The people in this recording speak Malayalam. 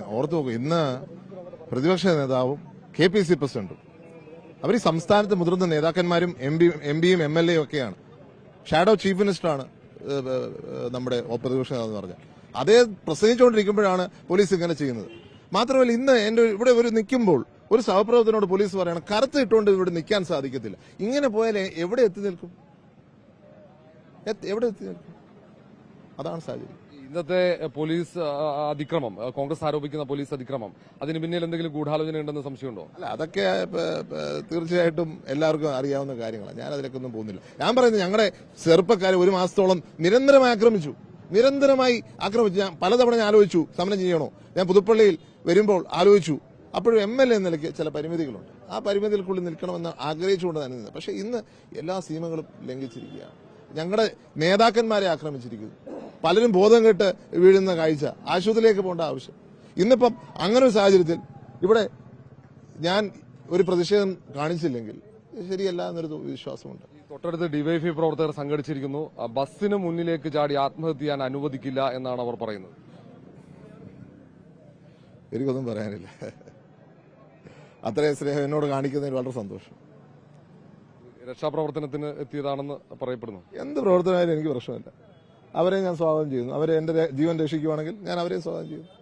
ഓർത്തു നോക്കും ഇന്ന് പ്രതിപക്ഷ നേതാവും കെ പി സി പ്രസിഡന്റും. അവർ ഈ സംസ്ഥാനത്തെ മുതിർന്ന നേതാക്കന്മാരും എം പി എം പിയും എം എൽ എ ഒക്കെയാണ്. ഷാഡോ ചീഫ് മിനിസ്റ്ററാണ് നമ്മുടെ പ്രതിപക്ഷ നേതാവ് എന്ന് പറഞ്ഞാൽ. അതേ പ്രസംഗിച്ചുകൊണ്ടിരിക്കുമ്പോഴാണ് പോലീസ് ഇങ്ങനെ ചെയ്യുന്നത്. മാത്രമല്ല ഇന്ന് എന്റെ ഇവിടെ ഒരു നിൽക്കുമ്പോൾ ഒരു സഹപ്രവർത്തനോട് പോലീസ് പറയണം കറുത്ത് ഇട്ടുകൊണ്ട് ഇവിടെ നിൽക്കാൻ സാധിക്കത്തില്ല. ഇങ്ങനെ പോയാൽ എവിടെ എത്തി നിൽക്കും? എവിടെ എത്തി നിൽക്കും? അതാണ് സാഹചര്യം. ഇന്നത്തെ പോലീസ് അതിക്രമം കോൺഗ്രസ് ആരോപിക്കുന്ന പോലീസ് അതിക്രമം അതിന് പിന്നിൽ എന്തെങ്കിലും ഗൂഢാലോചന ഉണ്ടെന്ന് സംശയമുണ്ടോ? അല്ല അതൊക്കെ തീർച്ചയായിട്ടും എല്ലാവർക്കും അറിയാവുന്ന കാര്യങ്ങളാണ്. ഞാൻ അതിലൊക്കെ ഒന്നും പോകുന്നില്ല. ഞാൻ പറയുന്നത് ഞങ്ങളുടെ ചെറുപ്പക്കാരെ ഒരു മാസത്തോളം നിരന്തരമായി ആക്രമിച്ചു. നിരന്തരമായി ആക്രമിച്ചു. ഞാൻ പലതവണ ഞാൻ ആലോചിച്ചു സമരം ചെയ്യണോ? ഞാൻ പുതുപ്പള്ളിയിൽ വരുമ്പോൾ ആലോചിച്ചു. അപ്പോഴും എം എൽ എ എന്ന നിലയ്ക്ക് ചില പരിമിതികളുണ്ട്. ആ പരിമിതികൾക്കുള്ളിൽ നിൽക്കണമെന്ന് ആഗ്രഹിച്ചുകൊണ്ട് തന്നെ നിന്നത്. പക്ഷേ ഇന്ന് എല്ലാ സീമകളും ലംഘിച്ചിരിക്കുകയാണ്. ഞങ്ങളുടെ നേതാക്കന്മാരെ ആക്രമിച്ചിരിക്കുന്നു. പലരും ബോധം കെട്ട് വീഴുന്ന കാഴ്ച ആശുപത്രിയിലേക്ക് പോകേണ്ട ആവശ്യം. ഇന്നിപ്പം അങ്ങനെ ഒരു സാഹചര്യത്തിൽ ഇവിടെ ഞാൻ ഒരു പ്രതിഷേധം കാണിച്ചില്ലെങ്കിൽ ശരിയല്ല എന്നൊരു വിശ്വാസമുണ്ട്. ഈ തൊട്ടടുത്ത് ഡിവൈഎഫ്ഐ പ്രവർത്തകർ സംഘടിച്ചിരിക്കുന്നു. ബസ്സിന് മുന്നിലേക്ക് ചാടി ആത്മഹത്യ ചെയ്യാൻ അനുവദിക്കില്ല എന്നാണ് അവർ പറയുന്നത്. എനിക്കൊന്നും പറയാനില്ല. അത്രയും സ്നേഹം എന്നോട് കാണിക്കുന്നതിൽ വളരെ സന്തോഷം. രക്ഷാപ്രവർത്തനത്തിന് എത്തിയതാണെന്ന് പറയപ്പെടുന്നു. എന്ത് പ്രവർത്തനമായാലും എനിക്ക് പ്രശ്നമില്ല. അവരെ ഞാൻ സ്വാഗതം ചെയ്യുന്നു. അവരെ എന്റെ ജീവൻ രക്ഷിക്കുവാണെങ്കിൽ ഞാൻ അവരെ സ്വാഗതം ചെയ്യുന്നു.